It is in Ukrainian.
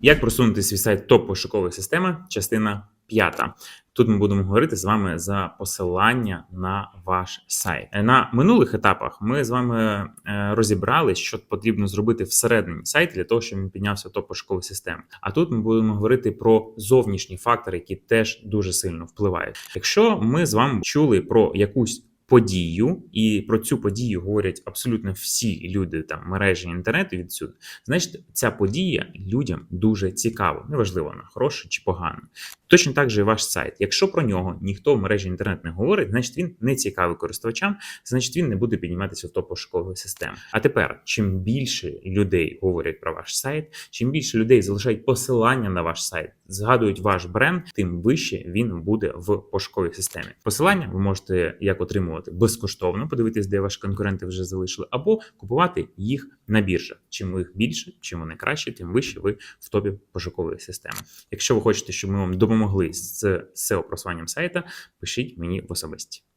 Як просунути свій сайт топ пошукової системи, частина п'ята. Тут ми будемо говорити з вами за посилання на ваш сайт. Е, На минулих етапах ми з вами е, розібрали, що потрібно зробити всередині сайту для того, щоб він піднявся топ пошукової системи. А тут ми будемо говорити про зовнішні фактори, які теж дуже сильно впливають. Якщо ми з вами чули про якусь подію, і про цю подію говорять абсолютно всі люди там мережі інтернету відсюди. Значить, ця подія людям дуже цікава. Неважливо, вона хороша чи погана. Точно так же і ваш сайт. Якщо про нього ніхто в мережі інтернет не говорить, значить він не цікавий користувачам, значить він не буде підніматися в топ пошукової системи. А тепер, чим більше людей говорять про ваш сайт, чим більше людей залишають посилання на ваш сайт, згадують ваш бренд, тим вище він буде в пошуковій системі. Посилання ви можете як отримувати безкоштовно, подивитись, де ваші конкуренти вже залишили, або купувати їх на біржах. Чим їх більше, чим вони краще, тим вище ви в топі пошукової системи. Якщо ви хочете, щоб ми вам допомогли з SEO просуванням сайта, пишіть мені в особисті.